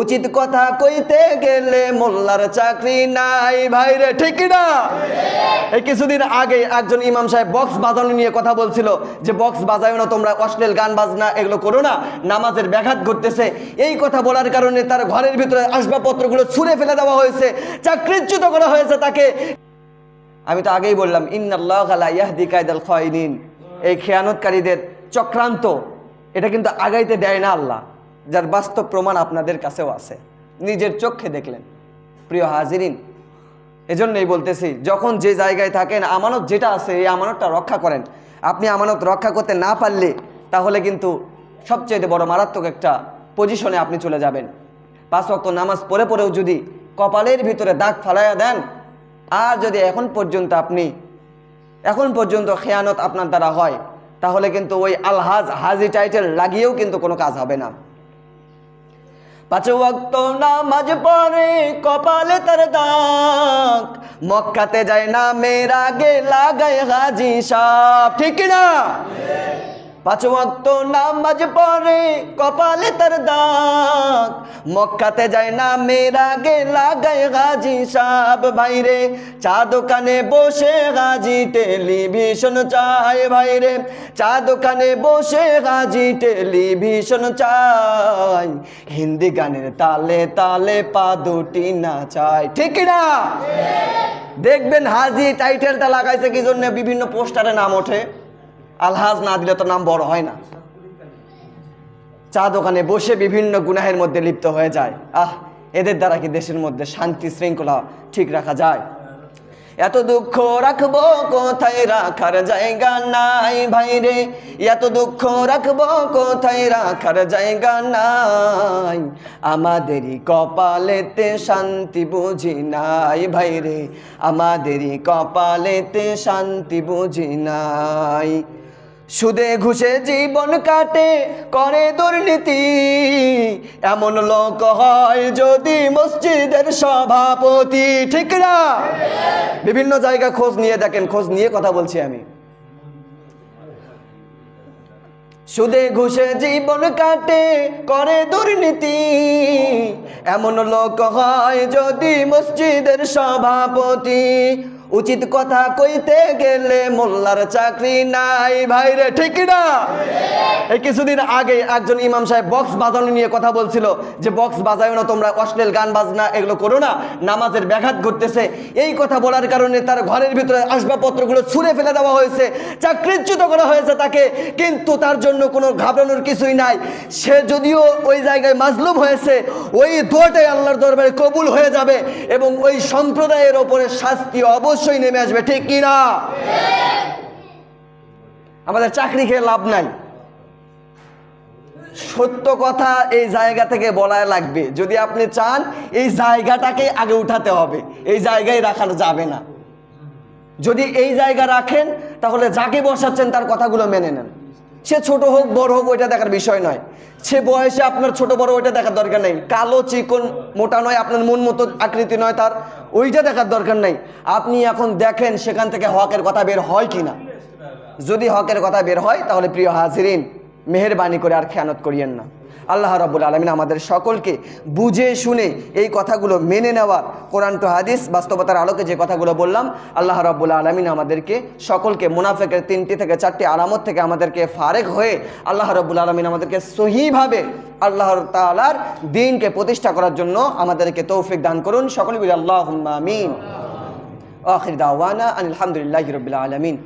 উচিত কথা কইতে গেলে মোল্লার চাকরি নাই, ভাইরে, ঠিক না এই কিছুদিন আগে একজন ইমাম সাহেব বক্স বাজানো নিয়ে কথা বলছিল যে, বক্স বাজায় না, তোমরা অশ্লীল গান বাজনা এগুলো করো না, নামাজের ব্যাঘাত ঘটতেছে। এই কথা বলার কারণে তার ঘরের ভিতরে আসবাবপত্রগুলো ছুঁড়ে ফেলে দেওয়া হয়েছে, চাকরিচ্যুত করা হয়েছে তাকে। আমি তো আগেই বললাম, ইন্নাল্লাহ আলা ইয়াহদি কায়দাল খয়নিন এই খেয়ানতকারীদের চক্রান্ত, এটা কিন্তু আগাইতে দেয় না আল্লাহ। যার বাস্তব প্রমাণ আপনাদের কাছেও আছে। নিজের চোখে দেখলেন। প্রিয় হাজিরিন, এজন্যই বলতেছি, যখন যে জায়গায় থাকেন, আমানত যেটা আছে, এই আমানতটা রক্ষা করেন। আপনি আমানত রক্ষা করতে না পারলে, তাহলে কিন্তু সবচেয়ে বড় মারাত্মক একটা পজিশনে আপনি চলে যাবেন। পাঁচ ওয়াক্ত নামাজ পড়ে পড়েও যদি কপালের ভিতরে দাগ ফালাইয়া দেন, আর যদি এখন পর্যন্ত আপনি, এখন পর্যন্ত খেয়ানত আপনার দ্বারা হয়, তাহলে কিন্তু ওই আলহাজ, হাজি টাইটেল লাগিয়েও কিন্তু কোনো কাজ হবে না। পাঁচ ওয়াক্ত নামাজ পড়ে, কপালে তার দাগ। মক্কাতে যায় না, মেয়ের আগে লাগায় হাজি সাপ। ঠিক না পাঁচ ওয়াক্ত নামাজ পড়ে কপালে তার দাগ। মক্কাতে যায় না মেয়ের আগে লাগায় হাজি সাপ ভাইরে। চা দোকানে বসে হাজি টেলিভিশন চায় ভাইরে। চা দোকানে বসে হাজি টেলিভিশন চাই হিন্দি গানের তালে তালে পা দুটি না চায় ঠিক না? দেখবেন হাজি টাইটেলটা লাগাইছে কি জন্য বিভিন্ন পোস্টারে নাম ওঠে। আলহাজ না দিলে তো নাম বড় হয় না। চা দোকানে বসে বিভিন্ন গুনাহের মধ্যে লিপ্ত হয়ে যায়। আহ, এদের দ্বারা কি দেশের মধ্যে শান্তি শৃঙ্খলা ঠিক রাখা যায়? এত দুঃখ রাখব কোথায় রাখার জায়গা নাই ভাইরে? এত দুঃখ রাখব কোথায় রাখার জায়গা নাই? আমাদেরই কপালেতে শান্তি বুঝি নাই ভাইরে। আমাদেরই কপালেতে শান্তি বুঝি নাই। সুদে ঘুষে জীবন কাটে করে দুর্নীতি। এমন লোক হয় যদি মসজিদের সভাপতি ঠিক না? বিভিন্ন জায়গা খোঁজ নিয়ে দেখেন খোঁজ নিয়ে কথা বলছি আমি। সুদে ঘুষে জীবন কাটে, করে দুর্নীতি। এমন লোক হয় যদি মসজিদের সভাপতি। উচিত কথা কইতে গেলে মোল্লার চাকরি নাই, ভাইরে, ঠিক না? এই কিছুদিন আগে একজন ইমাম সাহেব বক্স বাজানো নিয়ে কথা বলছিল যে, বক্স বাজায় না তোমরা অশ্লীল গান, বাজনা, এগুলো করো না, নামাজের ব্যাঘাত ঘটতেছে। এই কথা বলার কারণে তার ঘরের ভিতরে আসবাবপত্রগুলো ছুঁড়ে ফেলে দেওয়া হয়েছে, চাকরিচ্যুত করা হয়েছে তাকে। কিন্তু তার জন্য কোনো ঘাবড়ানোর কিছুই নাই। সে যদিও ওই জায়গায় মাজলুম হয়েছে, ওই দোয়াটাই আল্লাহর দরবারে কবুল হয়ে যাবে এবং ওই সম্প্রদায়ের ওপরে শাস্তি অবশ্যই নেমে আসবে, ঠিক কি না? আমাদের চাকরি খেয়ে লাভ নাই। সত্য কথা এই জায়গা থেকে বলায় লাগবে, যদি আপনি চান এই জায়গাটাকে আগে উঠাতে হবে, এই জায়গায় রাখা যাবে না। যদি এই জায়গা রাখেন, তাহলে যাকে বসাচ্ছেন তার কথাগুলো মেনে নেন। সে ছোট হোক, বড় হোক, ওইটা দেখার বিষয় নয়। সে বয়সে আপনার ছোট, বড়, ওইটা দেখার দরকার নেই। কালো, চিকন, মোটা নয়, আপনার মন মতো আকৃতি নয় তার, ওইটা দেখার দরকার নেই। আপনি এখন দেখেন সেখান থেকে হকের কথা বের হয় কি না যদি হকের কথা বের হয়, তাহলে প্রিয় হাজিরিন, মেহরবানি করে আর খেয়ানত করিয়েন না। আল্লাহ রাবুল আলমিন আমাদের সকলকে বুঝে শুনে এই কথাগুলো মেনে নেওয়ার কোরআন টু হাদিস বাস্তবতার আলোকে যে কথাগুলো বললাম, আল্লাহ রাবুল আলমিন আমাদেরকে সকলকে মুনাফেকের তিনটি থেকে চারটি আলামত থেকে আমাদেরকে ফারেক হয়ে আল্লাহ রব্বুল আলমিন আমাদেরকে সহিভাবে আল্লাহর তালার দিনকে প্রতিষ্ঠা করার জন্য আমাদেরকে তৌফিক দান করুন। সকলে বলি আল্লাহ আমিন। আখির দাওয়ানা আলহামদুলিল্লাহ রবিল আলমিন।